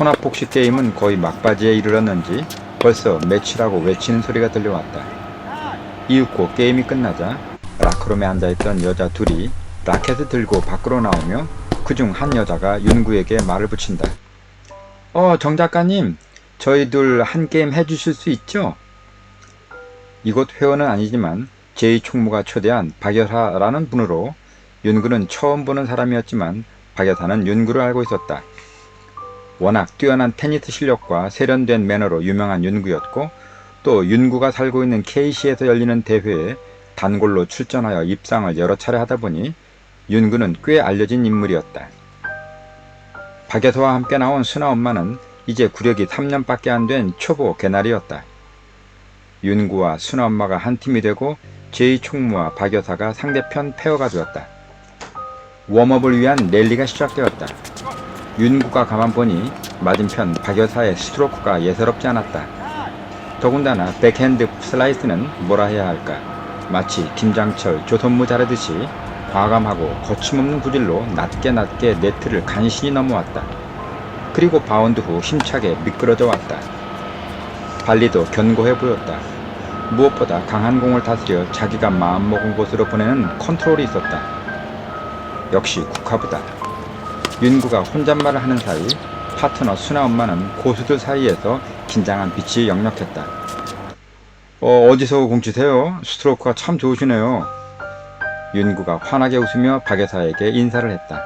혼합복식 게임은 거의 막바지에 이르렀는지 벌써 매치라고 외치는 소리가 들려왔다. 이윽고 게임이 끝나자 라크롬에 앉아있던 여자 둘이 라켓을 들고 밖으로 나오며 그중 한 여자가 윤구에게 말을 붙인다. 어, 정 작가님, 저희 둘 한 게임 해주실 수 있죠? 이곳 회원은 아니지만 제2 총무가 초대한 박여사라는 분으로 윤구는 처음 보는 사람이었지만 박여사는 윤구를 알고 있었다. 워낙 뛰어난 테니스 실력과 세련된 매너로 유명한 윤구였고 또 윤구가 살고 있는 KC에서 열리는 대회에 단골로 출전하여 입상을 여러 차례 하다 보니 윤구는 꽤 알려진 인물이었다. 박여사와 함께 나온 순아 엄마는 이제 구력이 3년밖에 안 된 초보 개나리였다. 윤구와 순아 엄마가 한 팀이 되고 제2총무와 박여사가 상대편 페어가 되었다. 웜업을 위한 랠리가 시작되었다. 윤구가 가만 보니 맞은편 박여사의 스트로크가 예사롭지 않았다. 더군다나 백핸드 슬라이스는 뭐라 해야 할까. 마치 김장철 조선무 자르듯이 과감하고 거침없는 구질로 낮게 낮게 네트를 간신히 넘어왔다. 그리고 바운드 후 힘차게 미끄러져 왔다. 발리도 견고해 보였다. 무엇보다 강한 공을 다스려 자기가 마음먹은 곳으로 보내는 컨트롤이 있었다. 역시 국화부다. 윤구가 혼잣말을 하는 사이 파트너 순아 엄마는 고수들 사이에서 긴장한 빛이 역력했다. 어, 어디서 공 치세요? 스트로크가 참 좋으시네요. 윤구가 환하게 웃으며 박여사에게 인사를 했다.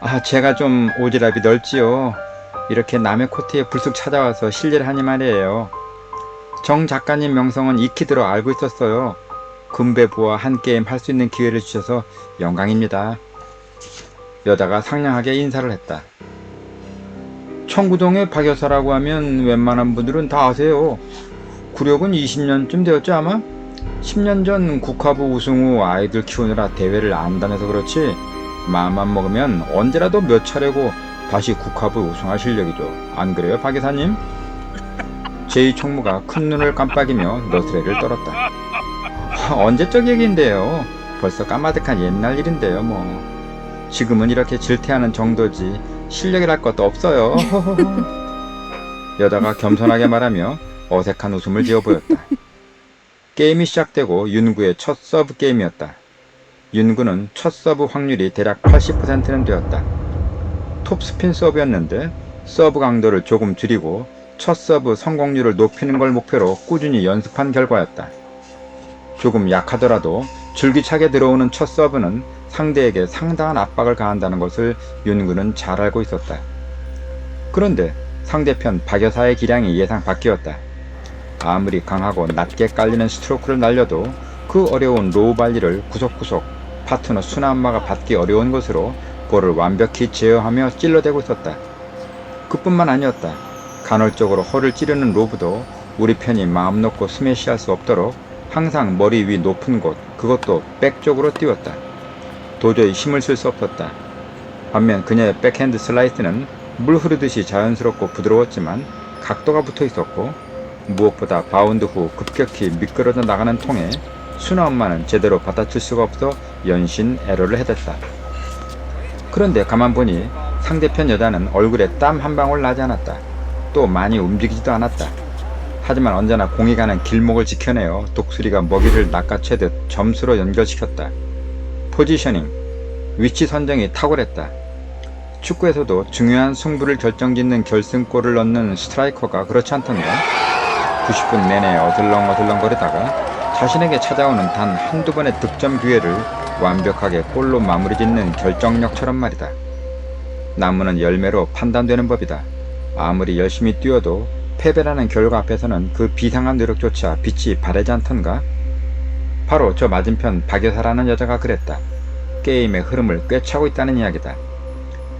아, 제가 좀 오지랖이 넓지요. 이렇게 남의 코트에 불쑥 찾아와서 실례를 하니 말이에요. 정 작가님 명성은 익히 들어 알고 있었어요. 금배부와 한 게임 할 수 있는 기회를 주셔서 영광입니다. 여자가 상냥하게 인사를 했다. 청구동의 박여사라고 하면 웬만한 분들은 다 아세요. 구력은 20년쯤 되었죠 아마? 10년 전 국화부 우승 후 아이들 키우느라 대회를 안 다녀서 그렇지 마음만 먹으면 언제라도 몇 차례고 다시 국화부 우승할 실력이죠. 안 그래요 박 여사님? 제2 총무가 큰 눈을 깜빡이며 너스레를 떨었다. 언제적 얘기인데요. 벌써 까마득한 옛날 일인데요 뭐. 지금은 이렇게 질퇴하는 정도지 실력이랄 것도 없어요. 여자가 겸손하게 말하며 어색한 웃음을 지어 보였다. 게임이 시작되고 윤구의 첫 서브 게임이었다. 윤구는 첫 서브 확률이 대략 80%는 되었다. 톱스핀 서브였는데 서브 강도를 조금 줄이고 첫 서브 성공률을 높이는 걸 목표로 꾸준히 연습한 결과였다. 조금 약하더라도 줄기차게 들어오는 첫 서브는 상대에게 상당한 압박을 가한다는 것을 윤구는 잘 알고 있었다. 그런데 상대편 박여사의 기량이 예상 밖이었다. 아무리 강하고 낮게 깔리는 스트로크를 날려도 그 어려운 로우 발리를 구석구석 파트너 순아 엄마가 받기 어려운 것으로 볼을 완벽히 제어하며 찔러대고 있었다. 그뿐만 아니었다. 간헐적으로 허를 찌르는 로브도 우리 편이 마음 놓고 스매시할 수 없도록 항상 머리 위 높은 곳, 그것도 백 쪽으로 띄웠다. 도저히 힘을 쓸 수 없었다. 반면 그녀의 백핸드 슬라이스는 물 흐르듯이 자연스럽고 부드러웠지만 각도가 붙어 있었고 무엇보다 바운드 후 급격히 미끄러져 나가는 통에 순아 엄마는 제대로 받아칠 수가 없어 연신 에러를 해댔다. 그런데 가만 보니 상대편 여자는 얼굴에 땀 한 방울 나지 않았다. 또 많이 움직이지도 않았다. 하지만 언제나 공이 가는 길목을 지켜내어 독수리가 먹이를 낚아채듯 점수로 연결시켰다. 포지셔닝, 위치 선정이 탁월했다. 축구에서도 중요한 승부를 결정짓는 결승골을 넣는 스트라이커가 그렇지 않던가? 90분 내내 어슬렁어슬렁 거리다가 자신에게 찾아오는 단 한두 번의 득점 기회를 완벽하게 골로 마무리 짓는 결정력처럼 말이다. 나무는 열매로 판단되는 법이다. 아무리 열심히 뛰어도 패배라는 결과 앞에서는 그 비상한 노력조차 빛이 바래지 않던가? 바로 저 맞은편 박여사라는 여자가 그랬다. 게임의 흐름을 꿰차고 있다는 이야기다.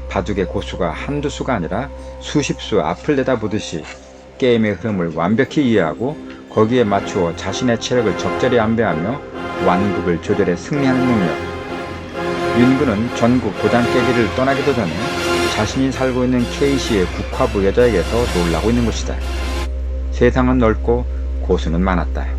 바둑의 고수가 한두 수가 아니라 수십 수 앞을 내다보듯이 게임의 흐름을 완벽히 이해하고 거기에 맞추어 자신의 체력을 적절히 안배하며 완급을 조절해 승리하는 능력. 윤구는 전국 도장 깨기를 떠나기도 전에 자신이 살고 있는 K시의 국화부 여자에게서 놀라고 있는 것이다. 세상은 넓고 고수는 많았다.